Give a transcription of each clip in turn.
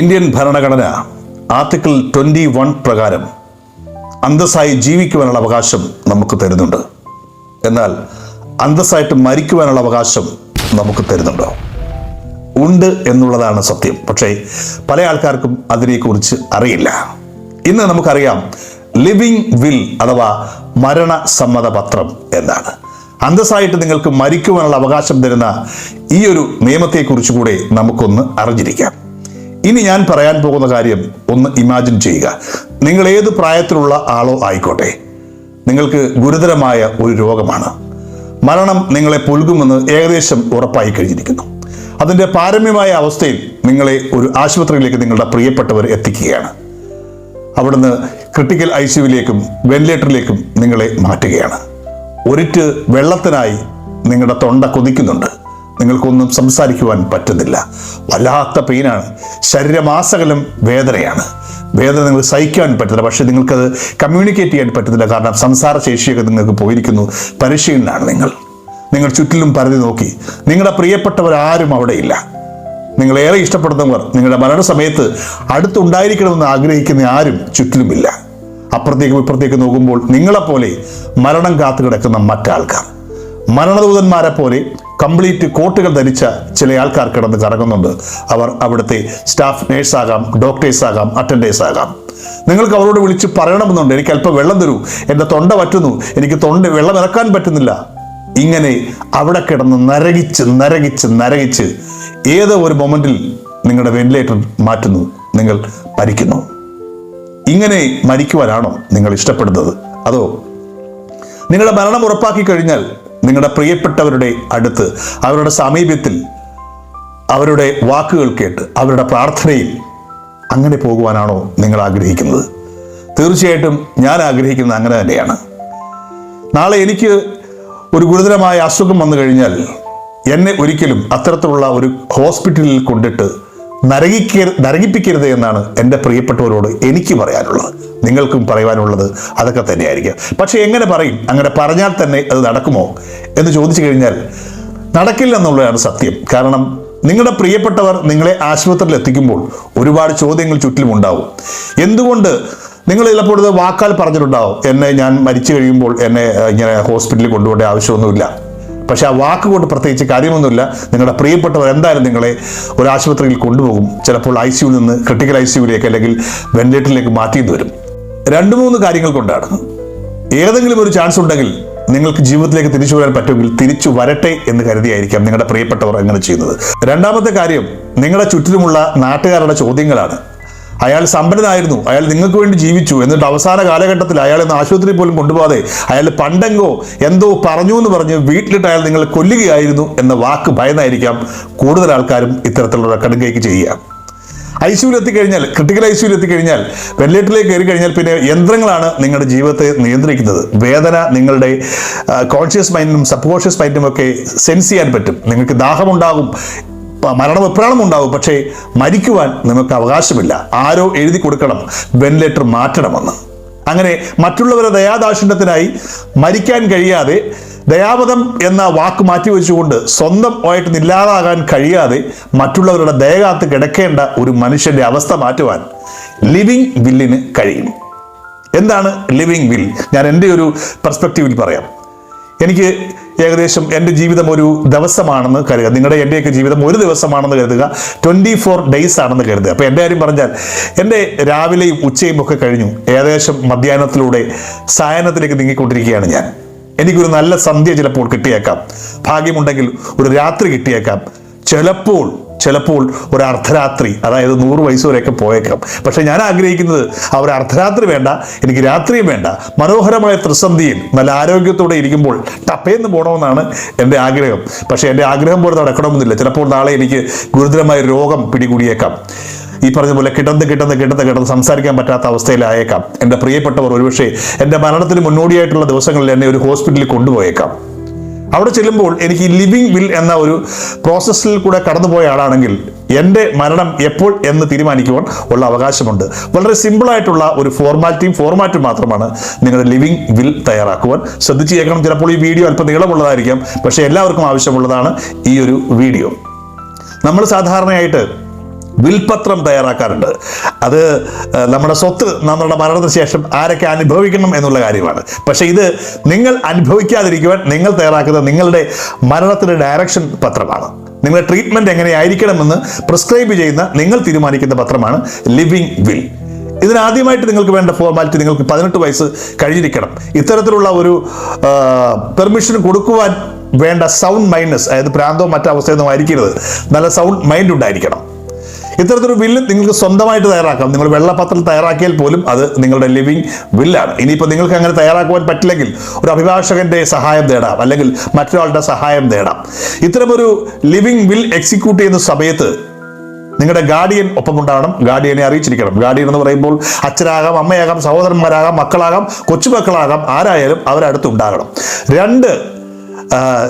Indian ഭരണഘടന article twenty one പ്രകാരം അന്തസ്സായി ജീവിക്കുവാനുള്ള അവകാശം നമുക്ക് തരുന്നുണ്ട്. എന്നാൽ അന്തസ്സായിട്ട് മരിക്കുവാനുള്ള അവകാശം നമുക്ക് തരുന്നുണ്ടോ? ഉണ്ട് എന്നുള്ളതാണ് സത്യം. പക്ഷേ പല ആൾക്കാർക്കും അതിനെക്കുറിച്ച് അറിയില്ല. ഇന്ന് നമുക്കറിയാം ലിവിങ് വിൽ അഥവാ മരണ സമ്മതപത്രം എന്നാണ്. അന്തസ്സായിട്ട് നിങ്ങൾക്ക് മരിക്കുവാനുള്ള അവകാശം തരുന്ന ഈ ഒരു നിയമത്തെക്കുറിച്ച് കൂടെ നമുക്കൊന്ന് അറിഞ്ഞിരിക്കാം. ഇനി ഞാൻ പറയാൻ പോകുന്ന കാര്യം ഒന്ന് ഇമാജിൻ ചെയ്യുക. നിങ്ങൾ ഏത് പ്രായത്തിലുള്ള ആളോ ആയിക്കോട്ടെ. നിങ്ങൾക്ക് ഗുരുതരമായ ഒരു രോഗമാണ്. മരണം നിങ്ങളെ പുൽകുമെന്ന് ഏകദേശം ഉറപ്പായി കഴിഞ്ഞിരിക്കുന്നു. അതിന്റെ പാരമ്യമായ അവസ്ഥയിൽ നിങ്ങളെ ഒരു ആശുപത്രിയിലേക്ക് നിങ്ങളുടെ പ്രിയപ്പെട്ടവർ എത്തിക്കുകയാണ്. അവിടുന്ന് ക്രിട്ടിക്കൽ ഐ സിയുവിലേക്കും വെന്റിലേറ്ററിലേക്കും നിങ്ങളെ മാറ്റുകയാണ്. ഒരിറ്റ് വെള്ളത്തിനായി നിങ്ങളുടെ തൊണ്ട കൊതിക്കുന്നുണ്ട്. നിങ്ങൾക്കൊന്നും സംസാരിക്കുവാൻ പറ്റുന്നില്ല. വല്ലാത്ത പെയിനാണ്. ശരീരമാസകലം വേദനയാണ്. വേദന നിങ്ങൾ സഹിക്കാൻ പറ്റില്ല പക്ഷേ നിങ്ങൾക്കത് കമ്മ്യൂണിക്കേറ്റ് ചെയ്യാൻ പറ്റുന്നില്ല. കാരണം സംസാര ശേഷിയൊക്കെ നിങ്ങൾക്ക് പോയിരിക്കുന്നു. പരിശീലനാണ് നിങ്ങൾ. നിങ്ങൾ ചുറ്റിലും പരതി നോക്കി. നിങ്ങളുടെ പ്രിയപ്പെട്ടവരാരും അവിടെയില്ല. നിങ്ങളേറെ ഇഷ്ടപ്പെടുന്നവർ നിങ്ങളുടെ മരണസമയത്ത് അടുത്തുണ്ടായിരിക്കണമെന്ന് ആഗ്രഹിക്കുന്ന ആരും ചുറ്റിലുമില്ല. അപ്പുറത്തേക്കും ഇപ്പുറത്തേക്ക് നോക്കുമ്പോൾ നിങ്ങളെപ്പോലെ മരണം കാത്തു കിടക്കുന്ന മറ്റാൾക്കാർ. മരണദൂതന്മാരെ പോലെ കംപ്ലീറ്റ് കോട്ടുകൾ ധരിച്ച ചില ആൾക്കാർ കിടന്ന് കറങ്ങുന്നുണ്ട്. അവർ അവിടുത്തെ സ്റ്റാഫ് നേഴ്സ് ആകാം ഡോക്ടേഴ്സ് ആകാം അറ്റൻഡേഴ്സ് ആകാം നിങ്ങൾക്ക് അവരോട് വിളിച്ച് പറയണമെന്നുണ്ട്. എനിക്ക് അല്പം വെള്ളം തരൂ. എന്റെ തൊണ്ട പറ്റുന്നു എനിക്ക് തൊണ്ട വെള്ളം ഇറക്കാൻ പറ്റുന്നില്ല. ഇങ്ങനെ അവിടെ കിടന്ന് നരകിച്ച് നരകിച്ച് നരകിച്ച് ഏതോ ഒരു മൊമെന്റിൽ നിങ്ങളുടെ വെന്റിലേറ്റർ മാറ്റുന്നു. നിങ്ങൾ മരിക്കുന്നു. ഇങ്ങനെ മരിക്കുവാനാണോ നിങ്ങൾ ഇഷ്ടപ്പെടുന്നത്? അതോ നിങ്ങളുടെ മരണം ഉറപ്പാക്കി കഴിഞ്ഞാൽ നിങ്ങളുടെ പ്രിയപ്പെട്ടവരുടെ അടുത്ത് അവരുടെ സമീപത്തിൽ അവരുടെ വാക്കുകൾ കേട്ട് അവരുടെ പ്രാർത്ഥനയിൽ അങ്ങനെ പോകുവാനാണോ നിങ്ങൾ ആഗ്രഹിക്കുന്നത്? തീർച്ചയായിട്ടും ഞാൻ ആഗ്രഹിക്കുന്നത് അങ്ങനെ തന്നെയാണ്. നാളെ എനിക്ക് ഒരു ഗുരുതരമായ അസുഖം വന്നു കഴിഞ്ഞാൽ എന്നെ ഒരിക്കലും അത്തരത്തിലുള്ള ഒരു ഹോസ്പിറ്റലിൽ കൊണ്ടിട്ട് നരകിക്ക നരകിപ്പിക്കരുത് എന്നാണ് എന്റെ പ്രിയപ്പെട്ടവരോട് എനിക്ക് പറയാനുള്ളത്. നിങ്ങൾക്കും പറയുവാനുള്ളത് അതൊക്കെ തന്നെയായിരിക്കും. പക്ഷേ എങ്ങനെ പറയും? അങ്ങനെ പറഞ്ഞാൽ തന്നെ അത് നടക്കുമോ? എന്ന് ചോദിച്ചു കഴിഞ്ഞാൽ നടക്കില്ല എന്നുള്ളതാണ് സത്യം. കാരണം നിങ്ങളുടെ പ്രിയപ്പെട്ടവർ നിങ്ങളെ ആശുപത്രിയിൽ എത്തിക്കുമ്പോൾ ഒരുപാട് ചോദ്യങ്ങൾ ചുറ്റിലും ഉണ്ടാവും. എന്തുകൊണ്ട് നിങ്ങൾ ചിലപ്പോൾ ഇത് വാക്കാൽ പറഞ്ഞിട്ടുണ്ടാവും? എന്നെ ഞാൻ മരിച്ചു കഴിയുമ്പോൾ എന്നെ ഇങ്ങനെ ഹോസ്പിറ്റലിൽ കൊണ്ടുപോകേണ്ട ആവശ്യമൊന്നുമില്ല. പക്ഷെ ആ വാക്ക് കൊണ്ട് പ്രത്യേകിച്ച് കാര്യമൊന്നുമില്ല. നിങ്ങളുടെ പ്രിയപ്പെട്ടവർ എന്തായാലും നിങ്ങളെ ഒരു ആശുപത്രിയിൽ കൊണ്ടുപോകും. ചിലപ്പോൾ ഐ സിയുവിൽ നിന്ന് ക്രിട്ടിക്കൽ ഐ സിയുവിലേക്ക് അല്ലെങ്കിൽ വെന്റിലേറ്ററിലേക്ക് മാറ്റിയെന്ന് വരും. രണ്ട് മൂന്ന് കാര്യങ്ങൾ കൊണ്ടാണ്. ഏതെങ്കിലും ഒരു ചാൻസ് ഉണ്ടെങ്കിൽ നിങ്ങൾക്ക് ജീവിതത്തിലേക്ക് തിരിച്ചു വരാൻ പറ്റുമെങ്കിൽ തിരിച്ചു വരട്ടെ എന്ന് കരുതിയായിരിക്കാം നിങ്ങളുടെ പ്രിയപ്പെട്ടവർ അങ്ങനെ ചെയ്യുന്നത്. രണ്ടാമത്തെ കാര്യം നിങ്ങളുടെ ചുറ്റിലുമുള്ള നാട്ടുകാരുടെ ചോദ്യങ്ങളാണ്. അയാൾ സമ്പന്നനായിരുന്നു. അയാൾ നിങ്ങൾക്ക് വേണ്ടി ജീവിച്ചു. എന്നിട്ട് അവസാന കാലഘട്ടത്തിൽ അയാളെ ആശുപത്രിയിൽ പോലും കൊണ്ടുപോകാതെ അയാൾ പണ്ടെങ്കോ എന്തോ പറഞ്ഞു എന്ന് പറഞ്ഞ് വീട്ടിലിട്ട് അയാൾ നിങ്ങളെ കൊല്ലുകയായിരുന്നു എന്ന വാക്ക് ഭയന്നായിരിക്കാം കൂടുതൽ ആൾക്കാരും ഇത്തരത്തിലുള്ള കടുങ്കൈക്ക് ചെയ്യുക. ഐ സിയുവിൽ എത്തിക്കഴിഞ്ഞാൽ ക്രിട്ടിക്കൽ ഐ സിയുവിൽ എത്തിക്കഴിഞ്ഞാൽ വെന്റിലേറ്ററിലേക്ക് കയറി കഴിഞ്ഞാൽ പിന്നെ യന്ത്രങ്ങളാണ് നിങ്ങളുടെ ജീവിതത്തെ നിയന്ത്രിക്കുന്നത്. വേദന നിങ്ങളുടെ കോൺഷ്യസ് മൈൻഡിനും സബ് കോൺഷ്യസ് മൈൻഡിനും ഒക്കെ സെൻസ് ചെയ്യാൻ പറ്റും. നിങ്ങൾക്ക് ദാഹമുണ്ടാകും. മരണം വിപ്രാളം ഉണ്ടാവും പക്ഷേ മരിക്കുവാൻ നമുക്ക് അവകാശമില്ല. ആരോ എഴുതി കൊടുക്കണം വെന്റിലേറ്റർ മാറ്റണമെന്ന്. അങ്ങനെ മറ്റുള്ളവരെ ദയാദാക്ഷിണ്യത്തിനായി മരിക്കാൻ കഴിയാതെ ദയാപദം എന്ന വാക്ക് മാറ്റി വെച്ചുകൊണ്ട് സ്വന്തം ആയിട്ട് ഇല്ലാതാകാൻ കഴിയാതെ മറ്റുള്ളവരുടെ ദയകാത്ത് കിടക്കേണ്ട ഒരു മനുഷ്യന്റെ അവസ്ഥ മാറ്റുവാൻ ലിവിങ് വില്ലിന് കഴിയും. എന്താണ് ലിവിങ് വിൽ? ഞാൻ എന്റെ ഒരു പെർസ്പെക്റ്റീവിൽ പറയാം. എനിക്ക് ഏകദേശം എന്റെ ജീവിതം ഒരു ദിവസമാണെന്ന് കരുതുക. നിങ്ങളുടെ എന്റെയൊക്കെ ജീവിതം ഒരു ദിവസമാണെന്ന് കരുതുക. ട്വന്റി ഫോർ ഡേയ്സ് ആണെന്ന് കരുതുക. അപ്പോൾ എന്റെ കാര്യം പറഞ്ഞാൽ എന്റെ രാവിലെയും ഉച്ചയും ഒക്കെ കഴിഞ്ഞു. ഏകദേശം മധ്യാഹ്നത്തിലൂടെ സായനത്തിലേക്ക് നീങ്ങിക്കൊണ്ടിരിക്കുകയാണ് ഞാൻ. എനിക്കൊരു നല്ല സന്ധ്യ ചിലപ്പോൾ കിട്ടിയേക്കാം. ഭാഗ്യമുണ്ടെങ്കിൽ ഒരു രാത്രി കിട്ടിയേക്കാം. ചിലപ്പോൾ ചിലപ്പോൾ ഒരു അർദ്ധരാത്രി അതായത് നൂറ് വയസ്സ് വരെയൊക്കെ പോയേക്കാം. പക്ഷേ ഞാൻ ആഗ്രഹിക്കുന്നത് ആ ഒരു അർദ്ധരാത്രി വേണ്ട എനിക്ക് രാത്രിയും വേണ്ട. മനോഹരമായ ത്രിസന്ധിയിൽ നല്ല ആരോഗ്യത്തോടെ ഇരിക്കുമ്പോൾ ടപ്പേന്ന് പോകണമെന്നാണ് എന്റെ ആഗ്രഹം. പക്ഷേ എന്റെ ആഗ്രഹം പോലെ നടക്കണമെന്നില്ല. ചിലപ്പോൾ നാളെ എനിക്ക് ഗുരുതരമായ രോഗം പിടികൂടിയേക്കാം. ഈ പറഞ്ഞ പോലെ കിടന്ന് കിടന്ന് കിടന്ന് കിടന്ന് സംസാരിക്കാൻ പറ്റാത്ത അവസ്ഥയിലായേക്കാം. എന്റെ പ്രിയപ്പെട്ടവർ ഒരുപക്ഷെ എന്റെ മരണത്തിന് മുന്നോടിയായിട്ടുള്ള ദിവസങ്ങളിൽ എന്നെ ഒരു ഹോസ്പിറ്റലിൽ കൊണ്ടുപോയേക്കാം. അവിടെ ചെല്ലുമ്പോൾ എനിക്ക് ലിവിങ് വിൽ എന്ന ഒരു പ്രോസസ്സിൽ കൂടെ കടന്നുപോയ ആളാണെങ്കിൽ എന്റെ മരണം എപ്പോൾ എന്ന് തീരുമാനിക്കുവാൻ ഉള്ള അവകാശമുണ്ട്. വളരെ സിമ്പിളായിട്ടുള്ള ഒരു ഫോർമാലിറ്റിയും ഫോർമാറ്റും മാത്രമാണ് നിങ്ങളുടെ ലിവിങ് വിൽ തയ്യാറാക്കുവാൻ. ശ്രദ്ധിച്ച് കേൾക്കണം ചിലപ്പോൾ ഈ വീഡിയോ അല്പം നീളമുള്ളതായിരിക്കാം പക്ഷേ എല്ലാവർക്കും ആവശ്യമുള്ളതാണ് ഈ ഒരു വീഡിയോ നമ്മൾ സാധാരണയായിട്ട് വിൽപത്രം തയ്യാറാക്കാറുണ്ട്. അത് നമ്മുടെ സ്വത്ത് നമ്മുടെ മരണത്തിന് ശേഷം ആരൊക്കെ അനുഭവിക്കണം എന്നുള്ള കാര്യമാണ്. പക്ഷേ ഇത് നിങ്ങൾ അനുഭവിക്കാതിരിക്കുവാൻ നിങ്ങൾ തയ്യാറാക്കുന്ന നിങ്ങളുടെ മരണത്തിന്റെ ഡയറക്ഷൻ പത്രമാണ്. നിങ്ങളുടെ ട്രീറ്റ്മെന്റ് എങ്ങനെയായിരിക്കണമെന്ന് പ്രിസ്ക്രൈബ് ചെയ്യുന്ന നിങ്ങൾ തീരുമാനിക്കുന്ന പത്രമാണ് ലിവിങ് വിൽ ഇതിനാദ്യമായിട്ട് നിങ്ങൾക്ക് വേണ്ട ഫോർമാലിറ്റി നിങ്ങൾക്ക് പതിനെട്ട് വയസ്സ് കഴിഞ്ഞിരിക്കണം. ഇത്തരത്തിലുള്ള ഒരു പെർമിഷൻ കൊടുക്കുവാൻ വേണ്ട സൗണ്ട് മൈൻഡ്നെസ് അതായത് പ്രാന്തോ മറ്റവസ്ഥയൊന്നും ആയിരിക്കരുത്. നല്ല സൗണ്ട് മൈൻഡ് ഉണ്ടായിരിക്കണം. ഇത്തരത്തിലൊരു ബില്ല് നിങ്ങൾക്ക് സ്വന്തമായിട്ട് തയ്യാറാക്കാം. നിങ്ങൾ വെള്ളപത്രം തയ്യാറാക്കിയാൽ പോലും അത് നിങ്ങളുടെ ലിവിങ് ബില്ലാണ്. ഇനിയിപ്പോൾ നിങ്ങൾക്ക് അങ്ങനെ തയ്യാറാക്കുവാൻ പറ്റില്ലെങ്കിൽ ഒരു അഭിഭാഷകന്റെ സഹായം തേടാം അല്ലെങ്കിൽ മറ്റൊരാളുടെ സഹായം തേടാം ഇത്തരമൊരു ലിവിങ് ബിൽ എക്സിക്യൂട്ട് ചെയ്യുന്ന സമയത്ത് നിങ്ങളുടെ ഗാർഡിയൻ ഒപ്പം ഒപ്പമുണ്ടാകണം ഗാർഡിയനെ അറിയിച്ചിരിക്കണം. ഗാർഡിയൻ എന്ന് പറയുമ്പോൾ അച്ഛനാകാം അമ്മയാകാം സഹോദരന്മാരാകാം മക്കളാകാം കൊച്ചുമക്കളാകാം ആരായാലും അവരടുത്തുണ്ടാകണം രണ്ട്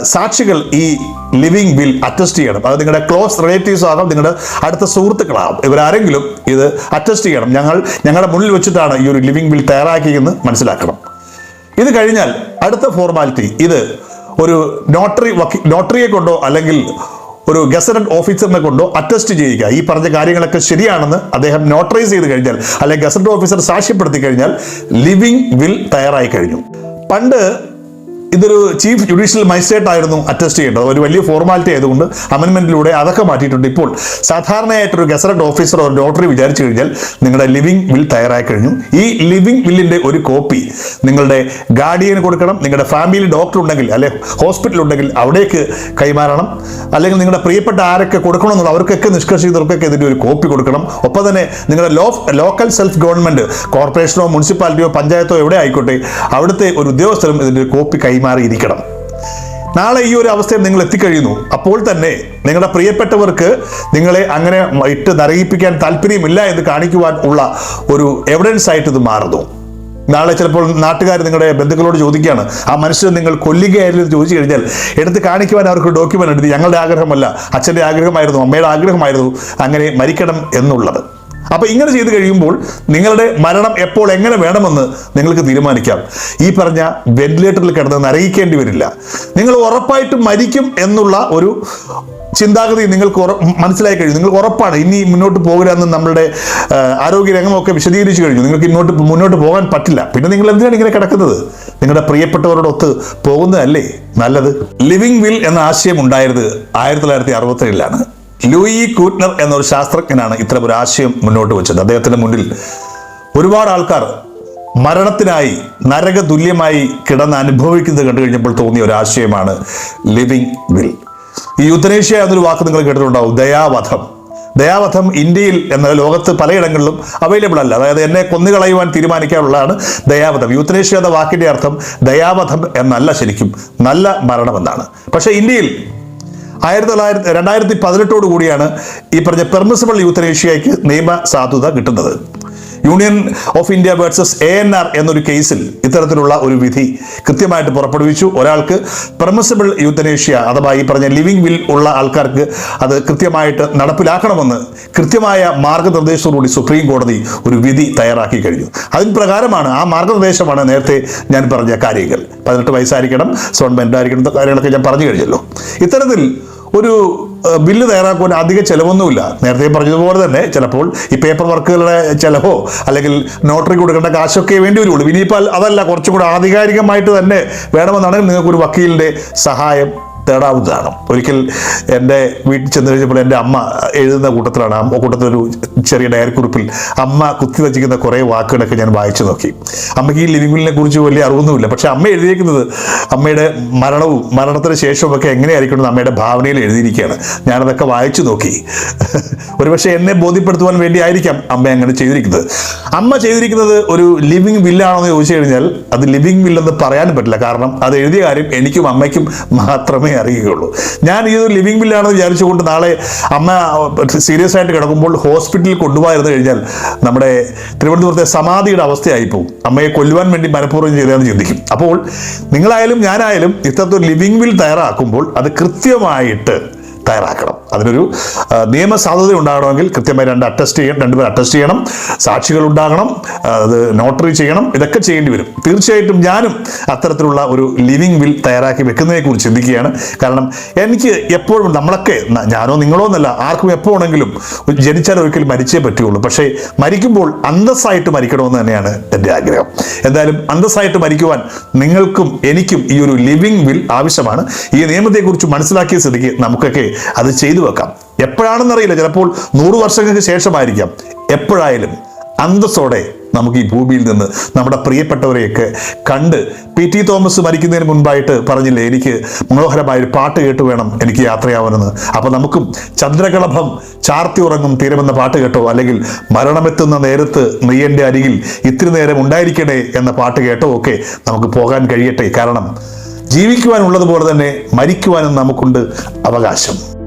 സാക്ഷികൾ ഈ ലിവിങ് ബിൽ അറ്റസ്റ്റ് ചെയ്യണം. അത് നിങ്ങളുടെ ക്ലോസ് റിലേറ്റീവ്സ് ആകാം നിങ്ങളുടെ അടുത്ത സുഹൃത്തുക്കളാകും. ഇവരാരെങ്കിലും ഇത് അറ്റസ്റ്റ് ചെയ്യണം. ഞങ്ങൾ ഞങ്ങളുടെ മുന്നിൽ വെച്ചിട്ടാണ് ഈ ഒരു ലിവിങ് ബിൽ തയ്യാറാക്കിയെന്ന് മനസ്സിലാക്കണം. ഇത് കഴിഞ്ഞാൽ അടുത്ത ഫോർമാലിറ്റി ഇത് ഒരു നോട്ടറി വക്കി നോട്ടറിയെ കൊണ്ടോ അല്ലെങ്കിൽ ഒരു ഗസറ്റഡ് ഓഫീസറിനെ കൊണ്ടോ അറ്റസ്റ്റ് ചെയ്യുക. ഈ പറഞ്ഞ കാര്യങ്ങളൊക്കെ ശരിയാണെന്ന് അദ്ദേഹം നോട്ടറൈസ് ചെയ്ത് കഴിഞ്ഞാൽ അല്ലെങ്കിൽ ഗസറ്റഡ് ഓഫീസർ സാക്ഷ്യപ്പെടുത്തി കഴിഞ്ഞാൽ ലിവിങ് വിൽ തയ്യാറായി കഴിഞ്ഞു. പണ്ട് ഇതൊരു ചീഫ് ജുഡീഷ്യൽ മജിസ്ട്രേറ്റ് ആയിരുന്നു അറ്റസ്റ്റ് ചെയ്യേണ്ടത്. ഒരു വലിയ ഫോർമാലിറ്റി ആയതുകൊണ്ട് അമെൻമെന്റിലൂടെ അതൊക്കെ മാറ്റിയിട്ടുണ്ട്. ഇപ്പോൾ സാധാരണയായിട്ടൊരു ഗസറ്റ് ഓഫീസർ ഒരു നോട്ടറി വിചാരിച്ചു കഴിഞ്ഞാൽ നിങ്ങളുടെ ലിവിംഗ് വിൽ തയ്യാറായി കഴിഞ്ഞു. ഈ ലിവിംഗ് വില്ലിന്റെ ഒരു കോപ്പി നിങ്ങളുടെ ഗാർഡിയന് കൊടുക്കണം. നിങ്ങളുടെ ഫാമിലി ഡോക്ടർ ഉണ്ടെങ്കിൽ അല്ലെ ഹോസ്പിറ്റൽ ഉണ്ടെങ്കിൽ അവിടേക്ക് കൈമാറണം. അല്ലെങ്കിൽ നിങ്ങളുടെ പ്രിയപ്പെട്ട ആരൊക്കെ കൊടുക്കണമെന്നുള്ള അവർക്കൊക്കെ നിഷ്കർഷിക്കുന്നവർക്കൊക്കെ ഇതിന്റെ ഒരു കോപ്പി കൊടുക്കണം. ഒപ്പം തന്നെ നിങ്ങളുടെ ലോ ലോക്കൽ സെൽഫ് ഗവൺമെന്റ് കോർപ്പറേഷനോ മുനിസിപ്പാലിറ്റിയോ പഞ്ചായത്തോ എവിടെ ആയിക്കോട്ടെ അവിടുത്തെ ഒരു ഉദ്യോഗസ്ഥരും ഇതിന്റെ ഒരു കോപ്പി കൈമാറിയിരിക്കണം. നാളെ ഈ ഒരു അവസ്ഥയിൽ നിങ്ങൾ എത്തിക്കഴിയുന്നു. അപ്പോൾ തന്നെ നിങ്ങളുടെ പ്രിയപ്പെട്ടവർക്ക് നിങ്ങളെ അങ്ങനെ ഇട്ട് നരകിപ്പിക്കാൻ താല്പര്യമില്ല എന്ന് കാണിക്കുവാൻ ഉള്ള ഒരു എവിഡൻസ് ആയിട്ട് ഇത് മാറുന്നു. നാളെ ചിലപ്പോൾ നാട്ടുകാർ നിങ്ങളുടെ ബന്ധുക്കളോട് ചോദിക്കുകയാണ് ആ മനുഷ്യൻ നിങ്ങൾ കൊല്ലുകയായിരുന്നു എന്ന് ചോദിച്ചു കഴിഞ്ഞാൽ എടുത്ത് കാണിക്കുവാൻ അവർക്ക് ഡോക്യുമെന്റ് എടുത്ത് ഞങ്ങളുടെ ആഗ്രഹമല്ല അച്ഛന്റെ ആഗ്രഹമായിരുന്നു അമ്മയുടെ ആഗ്രഹമായിരുന്നു അങ്ങനെ മരിക്കണം എന്നുള്ളത്. അപ്പൊ ഇങ്ങനെ ചെയ്തു കഴിയുമ്പോൾ നിങ്ങളുടെ മരണം എപ്പോൾ എങ്ങനെ വേണമെന്ന് നിങ്ങൾക്ക് തീരുമാനിക്കാം. ഈ പറഞ്ഞ വെന്റിലേറ്ററിൽ കിടന്ന് നരകിക്കേണ്ടി വരില്ല. നിങ്ങൾ ഉറപ്പായിട്ട് മരിക്കും എന്നുള്ള ഒരു ചിന്താഗതി നിങ്ങൾക്ക് മനസ്സിലായി കഴിഞ്ഞു. നിങ്ങൾക്ക് ഉറപ്പാണ്. ഇനി മുന്നോട്ട് പോകില്ലെന്ന് നമ്മളുടെ നമ്മുടെ ആരോഗ്യ രംഗമൊക്കെ വിശദീകരിച്ചു കഴിഞ്ഞു. നിങ്ങൾക്ക് ഇങ്ങോട്ട് മുന്നോട്ട് പോകാൻ പറ്റില്ല. പിന്നെ നിങ്ങൾ എന്തിനാണ് ഇങ്ങനെ കിടക്കുന്നത്? നിങ്ങളുടെ പ്രിയപ്പെട്ടവരോടൊത്ത് പോകുന്നതല്ലേ നല്ലത്? ലിവിംഗ് വിൽ എന്ന ആശയം ഉണ്ടായത് ആയിരത്തി തൊള്ളായിരത്തി അറുപത്തേഴിലാണ് ലൂയി കൂറ്റ്നർ എന്നൊരു ശാസ്ത്രജ്ഞനാണ് ഇത്തരം ഒരു ആശയം മുന്നോട്ട് വെച്ചത്. അദ്ദേഹത്തിന്റെ മുന്നിൽ ഒരുപാട് ആൾക്കാർ മരണത്തിനായി നരക തുല്യമായി കിടന്ന് അനുഭവിക്കുന്നത് കണ്ടു കഴിഞ്ഞപ്പോൾ തോന്നിയ ഒരു ആശയമാണ് ലിവിങ് വിൽ. ഈ യുദ്ധനേഷ്യ എന്നൊരു വാക്ക് നിങ്ങൾ കേട്ടിട്ടുണ്ടാവും ദയാവധം. ദയാവധം ഇന്ത്യയിൽ എന്ന ലോകത്ത് പലയിടങ്ങളിലും അവൈലബിൾ അല്ല. അതായത് എന്നെ കൊന്നുകളയുവാൻ തീരുമാനിക്കാനുള്ളതാണ് ദയാവധം. യൂത്തനേഷ്യ എന്ന വാക്കിന്റെ അർത്ഥം ദയാവധം എന്നല്ല ശരിക്കും നല്ല മരണമെന്നാണ്. പക്ഷേ ഇന്ത്യയിൽ ആയിരത്തി തൊള്ളായിരത്തി രണ്ടായിരത്തി പതിനെട്ടോടു കൂടിയാണ് ഈ പറഞ്ഞ പെർമിസിബിൾ യൂത്തനേഷ്യയ്ക്ക് നിയമ സാധുത കിട്ടുന്നത്. Union of India versus A N R എന്നൊരു കേസിൽ ഇത്തരത്തിലുള്ള ഒരു വിധി കൃത്യമായിട്ട് പുറപ്പെടുവിച്ചു. ഒരാൾക്ക് പെർമിസിബിൾ യൂത്തനേഷ്യ അഥവാ ഈ പറഞ്ഞ ലിവിംഗ് വിൽ ഉള്ള ആൾക്കാർക്ക് അത് കൃത്യമായിട്ട് നടപ്പിലാക്കണമെന്ന് കൃത്യമായ മാർഗനിർദ്ദേശത്തോടുകൂടി സുപ്രീം കോടതി ഒരു വിധി തയ്യാറാക്കി കഴിഞ്ഞു. അതിന് പ്രകാരമാണ് ആ മാർഗനിർദ്ദേശമാണ് നേരത്തെ ഞാൻ പറഞ്ഞ കാര്യങ്ങൾ. പതിനെട്ട് വയസ്സായിരിക്കണം ഗവൺമെന്റ് ആയിരിക്കണം കാര്യങ്ങളൊക്കെ ഞാൻ പറഞ്ഞു കഴിഞ്ഞല്ലോ. ഇത്തരത്തിൽ ഒരു ബില്ല് തയ്യാറാക്കുവാൻ അധിക ചിലവൊന്നുമില്ല. നേരത്തെ പറഞ്ഞതുപോലെ തന്നെ ചിലപ്പോൾ ഈ പേപ്പർ വർക്കുകളുടെ ചിലവോ അല്ലെങ്കിൽ നോട്ടറി കൊടുക്കേണ്ട കാശൊക്കെ വേണ്ടി വരുള്ളൂ ഇനിയിപ്പോൾ അതല്ല കുറച്ചും കൂടെ ആധികാരികമായിട്ട് തന്നെ വേണമെന്നാണെങ്കിൽ നിങ്ങൾക്കൊരു വക്കീലിന്റെ സഹായം തേടാവുന്നതാണ്. ഒരിക്കൽ എന്റെ വീട്ടിൽ ചെന്ന് കഴിഞ്ഞപ്പോൾ എന്റെ അമ്മ എഴുതുന്ന കൂട്ടത്തിലാണ്. ആ കൂട്ടത്തിലൊരു ചെറിയ ഡയറി കുറിപ്പിൽ അമ്മ കുത്തി വച്ചിരിക്കുന്ന കുറേ വാക്കുകളൊക്കെ ഞാൻ വായിച്ചു നോക്കി. അമ്മയ്ക്ക് ഈ ലിവിംഗ് വില്ലിനെ കുറിച്ച് വലിയ അറിവൊന്നുമില്ല. പക്ഷെ അമ്മ എഴുതിയിരിക്കുന്നത് അമ്മയുടെ മരണവും മരണത്തിന് ശേഷവും ഒക്കെ എങ്ങനെയായിരിക്കണം അമ്മയുടെ ഭാവനയിൽ എഴുതിയിരിക്കുകയാണ്. ഞാനതൊക്കെ വായിച്ചു നോക്കി. ഒരുപക്ഷെ എന്നെ ബോധ്യപ്പെടുത്തുവാൻ വേണ്ടി ആയിരിക്കാം അമ്മ അങ്ങനെ ചെയ്തിരിക്കുന്നത്. അമ്മ ചെയ്തിരിക്കുന്നത് ഒരു ലിവിംഗ് വില്ലാണോ എന്ന് ചോദിച്ചു കഴിഞ്ഞാൽ അത് ലിവിംഗ് വില്ലെന്ന് പറയാനും പറ്റില്ല. കാരണം അത് എഴുതിയ കാര്യം എനിക്കും അമ്മയ്ക്കും മാത്രമേ അറിയുകയുള്ളൂ. ഞാൻ ഒരു ലിവിംഗ് ബില്ലാണെന്ന് വിചാരിച്ചുകൊണ്ട് നാളെ അമ്മ സീരിയസ് ആയിട്ട് കിടക്കുമ്പോൾ ഹോസ്പിറ്റലിൽ കൊണ്ടുപോയിരുന്നു കഴിഞ്ഞാൽ നമ്മുടെ തിരുവനന്തപുരത്തെ സമാധിയുടെ അവസ്ഥയായി പോകും അമ്മയെ കൊല്ലുവാൻ വേണ്ടി മനഃപൂർവം ചെയ്തതെന്ന് ചിന്തിക്കും. അപ്പോൾ നിങ്ങളായാലും ഞാനായാലും ഇത്തരത്തിൽ ലിവിംഗ് ബിൽ തയ്യാറാക്കുമ്പോൾ അത് കൃത്യമായിട്ട് തയ്യാറാക്കണം. അതിനൊരു നിയമസാധുത ഉണ്ടാകണമെങ്കിൽ കൃത്യമായി രണ്ട് അറ്റസ്റ്റ് ചെയ്യണം രണ്ടുപേർ അറ്റസ്റ്റ് ചെയ്യണം. സാക്ഷികൾ ഉണ്ടാകണം. അത് നോട്ടറി ചെയ്യണം. ഇതൊക്കെ ചെയ്യേണ്ടി വരും. തീർച്ചയായിട്ടും ഞാനും അത്തരത്തിലുള്ള ഒരു ലിവിങ് വിൽ തയ്യാറാക്കി വെക്കുന്നതിനെ കുറിച്ച് ചിന്തിക്കുകയാണ്. കാരണം എനിക്ക് എപ്പോഴും നമ്മളൊക്കെ ഞാനോ നിങ്ങളോ എന്നല്ല ആർക്കും എപ്പോൾ എപ്പോഴെങ്കിലും ജനിച്ചാൽ ഒരിക്കലും മരിച്ചേ പറ്റുകയുള്ളൂ പക്ഷേ മരിക്കുമ്പോൾ അന്തസ്സായിട്ട് മരിക്കണമെന്ന് തന്നെയാണ് എന്റെ ആഗ്രഹം. എന്തായാലും അന്തസ്സായിട്ട് മരിക്കുവാൻ നിങ്ങൾക്കും എനിക്കും ഈ ഒരു ലിവിങ് വിൽ ആവശ്യമാണ്. ഈ നിയമത്തെക്കുറിച്ച് മനസ്സിലാക്കിയ സ്ഥിതിക്ക് നമുക്കൊക്കെ അത് ചെയ്തു വെക്കാം. എപ്പോഴാണെന്നറിയില്ല. ചിലപ്പോൾ നൂറ് വർഷങ്ങൾക്ക് ശേഷമായിരിക്കാം. എപ്പോഴായാലും അന്തസ്സോടെ നമുക്ക് ഈ ഭൂമിയിൽ നിന്ന് നമ്മുടെ പ്രിയപ്പെട്ടവരെയൊക്കെ കണ്ട് പി ടി തോമസ് മരിക്കുന്നതിന് മുൻപായിട്ട് പറഞ്ഞില്ലേ എനിക്ക് മനോഹരമായൊരു പാട്ട് കേട്ട് വേണം എനിക്ക് യാത്രയാവാനെന്ന്. അപ്പോൾ നമുക്കും ചന്ദ്രകളഭം ചാർത്തി ഉറങ്ങും തീരമെന്ന പാട്ട് കേട്ടോ? അല്ലെങ്കിൽ മരണമെത്തുന്ന നേരത്ത് നെയ്യന്റെ അരികിൽ ഇത്തിരി നേരം ഉണ്ടായിരിക്കണേ എന്ന പാട്ട് കേട്ടോ? ഒക്കെ നമുക്ക് പോകാൻ കഴിയട്ടെ. കാരണം ജീവിക്കുവാനുള്ളതുപോലെ തന്നെ മരിക്കുവാനും നമുക്കുണ്ട് അവകാശം.